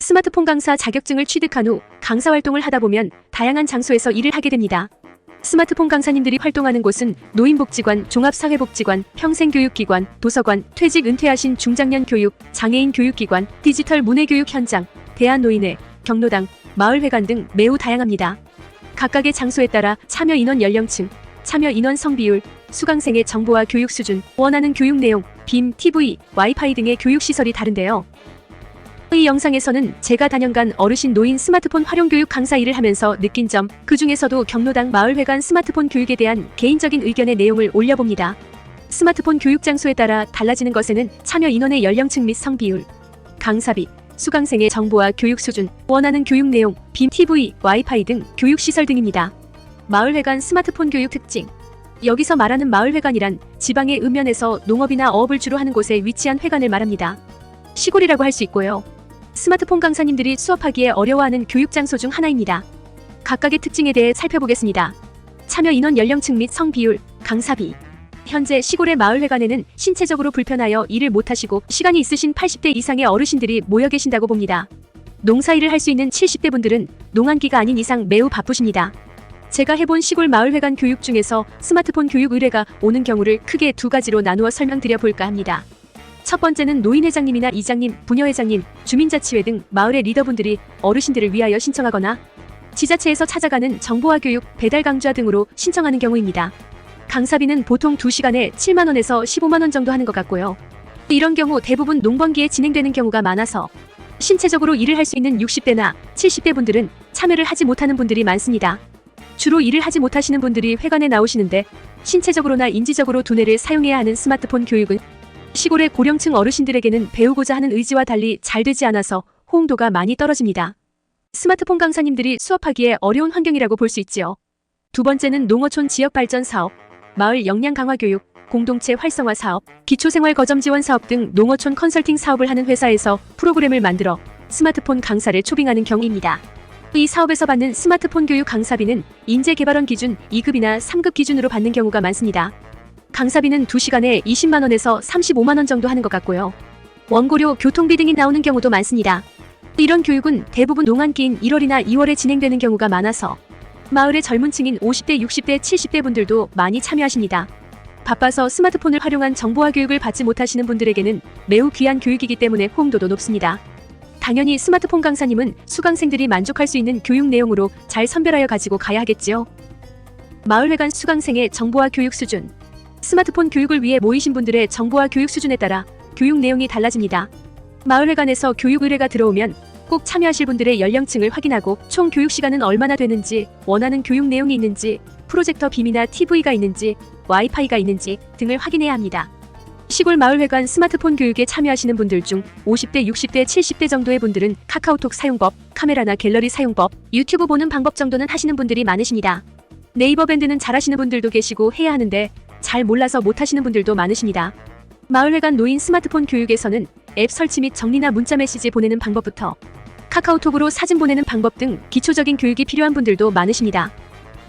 스마트폰 강사 자격증을 취득한 후 강사 활동을 하다 보면 다양한 장소에서 일을 하게 됩니다. 스마트폰 강사님들이 활동하는 곳은 노인복지관, 종합사회복지관, 평생교육기관, 도서관, 퇴직 은퇴하신 중장년 교육, 장애인 교육기관, 디지털 문해교육 현장, 대한노인회, 경로당, 마을회관 등 매우 다양합니다. 각각의 장소에 따라 참여 인원 연령층, 참여 인원 성비율, 수강생의 정보와 교육 수준, 원하는 교육 내용, 빔, TV, 와이파이 등의 교육 시설이 다른데요. 이 영상에서는 제가 단연간 어르신 노인 스마트폰 활용 교육 강사 일을 하면서 느낀 점, 그 중에서도 경로당 마을회관 스마트폰 교육에 대한 개인적인 의견의 내용을 올려봅니다. 스마트폰 교육 장소에 따라 달라지는 것에는 참여 인원의 연령층 및 성비율, 강사비, 수강생의 정보와 교육 수준, 원하는 교육 내용, 빔, TV, 와이파이 등 교육 시설 등입니다. 마을회관 스마트폰 교육 특징. 여기서 말하는 마을회관이란 지방의 읍면에서 농업이나 어업을 주로 하는 곳에 위치한 회관을 말합니다. 시골이라고 할 수 있고요. 스마트폰 강사님들이 수업하기에 어려워하는 교육 장소 중 하나입니다. 각각의 특징에 대해 살펴보겠습니다. 참여 인원 연령층 및 성비율, 강사비. 현재 시골의 마을회관에는 신체적으로 불편하여 일을 못하시고 시간이 있으신 80대 이상의 어르신들이 모여 계신다고 봅니다. 농사일을 할 수 있는 70대 분들은 농한기가 아닌 이상 매우 바쁘십니다. 제가 해본 시골 마을회관 교육 중에서 스마트폰 교육 의뢰가 오는 경우를 크게 두 가지로 나누어 설명드려 볼까 합니다. 첫 번째는 노인회장님이나 이장님, 부녀회장님, 주민자치회 등 마을의 리더분들이 어르신들을 위하여 신청하거나 지자체에서 찾아가는 정보화 교육, 배달 강좌 등으로 신청하는 경우입니다. 강사비는 보통 2시간에 7만원에서 15만원 정도 하는 것 같고요. 이런 경우 대부분 농번기에 진행되는 경우가 많아서 신체적으로 일을 할 수 있는 60대나 70대 분들은 참여를 하지 못하는 분들이 많습니다. 주로 일을 하지 못하시는 분들이 회관에 나오시는데 신체적으로나 인지적으로 두뇌를 사용해야 하는 스마트폰 교육은 시골의 고령층 어르신들에게는 배우고자 하는 의지와 달리 잘 되지 않아서 호응도가 많이 떨어집니다. 스마트폰 강사님들이 수업하기에 어려운 환경이라고 볼 수 있지요. 두 번째는 농어촌 지역 발전 사업, 마을 역량 강화 교육, 공동체 활성화 사업, 기초생활 거점 지원 사업 등 농어촌 컨설팅 사업을 하는 회사에서 프로그램을 만들어 스마트폰 강사를 초빙하는 경우입니다. 이 사업에서 받는 스마트폰 교육 강사비는 인재개발원 기준 2급이나 3급 기준으로 받는 경우가 많습니다. 강사비는 2시간에 20만원에서 35만원 정도 하는 것 같고요. 원고료, 교통비 등이 나오는 경우도 많습니다. 이런 교육은 대부분 농한기인 1월이나 2월에 진행되는 경우가 많아서 마을의 젊은 층인 50대, 60대, 70대 분들도 많이 참여하십니다. 바빠서 스마트폰을 활용한 정보화 교육을 받지 못하시는 분들에게는 매우 귀한 교육이기 때문에 호응도도 높습니다. 당연히 스마트폰 강사님은 수강생들이 만족할 수 있는 교육 내용으로 잘 선별하여 가지고 가야 하겠지요. 마을회관 수강생의 정보화 교육 수준 스마트폰 교육을 위해 모이신 분들의 정보화 교육 수준에 따라 교육 내용이 달라집니다. 마을회관에서 교육 의뢰가 들어오면 꼭 참여하실 분들의 연령층을 확인하고 총 교육 시간은 얼마나 되는지, 원하는 교육 내용이 있는지, 프로젝터 빔이나 TV가 있는지, 와이파이가 있는지 등을 확인해야 합니다. 시골 마을회관 스마트폰 교육에 참여하시는 분들 중 50대, 60대, 70대 정도의 분들은 카카오톡 사용법, 카메라나 갤러리 사용법, 유튜브 보는 방법 정도는 하시는 분들이 많으십니다. 네이버 밴드는 잘하시는 분들도 계시고 해야 하는데 잘 몰라서 못하시는 분들도 많으십니다. 마을회관 노인 스마트폰 교육에서는 앱 설치 및 정리나 문자 메시지 보내는 방법부터 카카오톡으로 사진 보내는 방법 등 기초적인 교육이 필요한 분들도 많으십니다.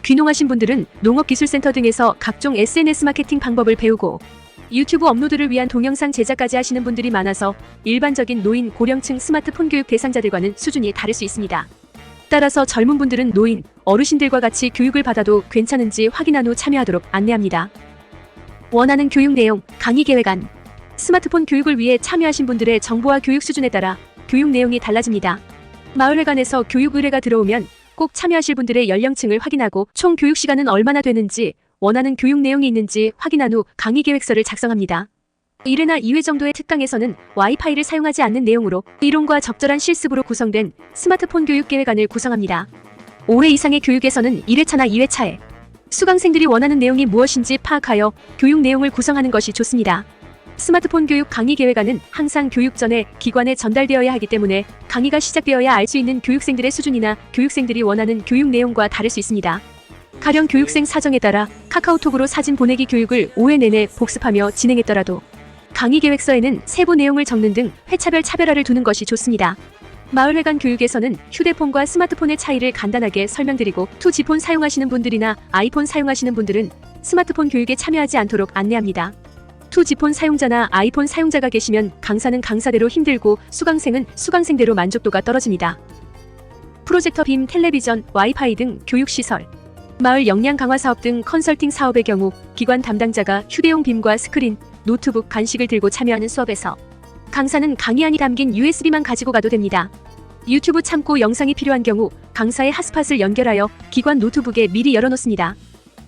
귀농하신 분들은 농업기술센터 등에서 각종 SNS 마케팅 방법을 배우고 유튜브 업로드를 위한 동영상 제작까지 하시는 분들이 많아서 일반적인 노인 고령층 스마트폰 교육 대상자들과는 수준이 다를 수 있습니다. 따라서 젊은 분들은 노인, 어르신들과 같이 교육을 받아도 괜찮은지 확인한 후 참여하도록 안내합니다. 원하는 교육 내용, 강의 계획안. 스마트폰 교육을 위해 참여하신 분들의 정보와 교육 수준에 따라 교육 내용이 달라집니다. 마을회관에서 교육 의뢰가 들어오면 꼭 참여하실 분들의 연령층을 확인하고 총 교육 시간은 얼마나 되는지, 원하는 교육 내용이 있는지 확인한 후 강의 계획서를 작성합니다. 1회나 2회 정도의 특강에서는 와이파이를 사용하지 않는 내용으로 이론과 적절한 실습으로 구성된 스마트폰 교육 계획안을 구성합니다. 5회 이상의 교육에서는 1회차나 2회차에 수강생들이 원하는 내용이 무엇인지 파악하여 교육 내용을 구성하는 것이 좋습니다. 스마트폰 교육 강의 계획안은 항상 교육 전에 기관에 전달되어야 하기 때문에 강의가 시작되어야 알 수 있는 교육생들의 수준이나 교육생들이 원하는 교육 내용과 다를 수 있습니다. 가령 교육생 사정에 따라 카카오톡으로 사진 보내기 교육을 5회 내내 복습하며 진행했더라도 강의 계획서에는 세부 내용을 적는 등 회차별 차별화를 두는 것이 좋습니다. 마을회관 교육에서는 휴대폰과 스마트폰의 차이를 간단하게 설명드리고 투지폰 사용하시는 분들이나 아이폰 사용하시는 분들은 스마트폰 교육에 참여하지 않도록 안내합니다. 2G폰 사용자나 아이폰 사용자가 계시면 강사는 강사대로 힘들고 수강생은 수강생대로 만족도가 떨어집니다. 프로젝터 빔, 텔레비전, 와이파이 등 교육시설, 마을 역량 강화 사업 등 컨설팅 사업의 경우 기관 담당자가 휴대용 빔과 스크린, 노트북, 간식을 들고 참여하는 수업에서 강사는 강의안이 담긴 USB만 가지고 가도 됩니다. 유튜브 참고 영상이 필요한 경우 강사의 핫스팟을 연결하여 기관 노트북에 미리 열어놓습니다.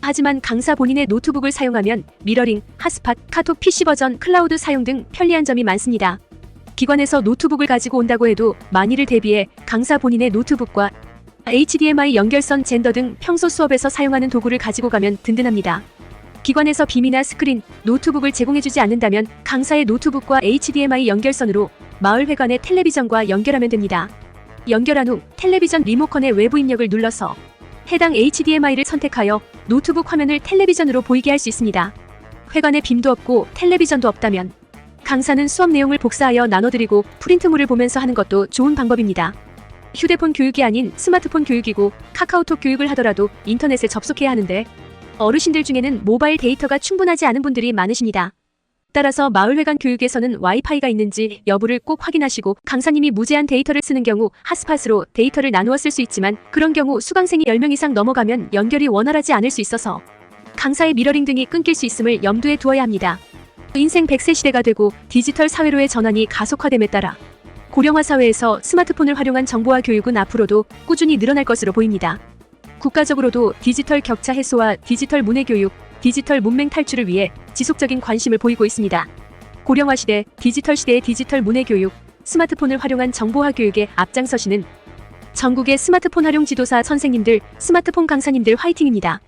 하지만 강사 본인의 노트북을 사용하면 미러링, 핫스팟, 카톡 PC 버전, 클라우드 사용 등 편리한 점이 많습니다. 기관에서 노트북을 가지고 온다고 해도 만일을 대비해 강사 본인의 노트북과 HDMI 연결선 젠더 등 평소 수업에서 사용하는 도구를 가지고 가면 든든합니다. 기관에서 빔이나 스크린, 노트북을 제공해주지 않는다면 강사의 노트북과 HDMI 연결선으로 마을회관의 텔레비전과 연결하면 됩니다. 연결한 후 텔레비전 리모컨의 외부 입력을 눌러서 해당 HDMI를 선택하여 노트북 화면을 텔레비전으로 보이게 할 수 있습니다. 회관에 빔도 없고 텔레비전도 없다면 강사는 수업 내용을 복사하여 나눠드리고 프린트물을 보면서 하는 것도 좋은 방법입니다. 휴대폰 교육이 아닌 스마트폰 교육이고 카카오톡 교육을 하더라도 인터넷에 접속해야 하는데 어르신들 중에는 모바일 데이터가 충분하지 않은 분들이 많으십니다. 따라서 마을회관 교육에서는 와이파이가 있는지 여부를 꼭 확인하시고 강사님이 무제한 데이터를 쓰는 경우 핫스팟으로 데이터를 나누어 쓸 수 있지만 그런 경우 수강생이 10명 이상 넘어가면 연결이 원활하지 않을 수 있어서 강사의 미러링 등이 끊길 수 있음을 염두에 두어야 합니다. 인생 100세 시대가 되고 디지털 사회로의 전환이 가속화됨에 따라 고령화 사회에서 스마트폰을 활용한 정보화 교육은 앞으로도 꾸준히 늘어날 것으로 보입니다. 국가적으로도 디지털 격차 해소와 디지털 문해 교육, 디지털 문맹 탈출을 위해 지속적인 관심을 보이고 있습니다. 고령화 시대, 디지털 시대의 디지털 문해 교육, 스마트폰을 활용한 정보화 교육에 앞장서시는 전국의 스마트폰 활용 지도사 선생님들, 스마트폰 강사님들 화이팅입니다.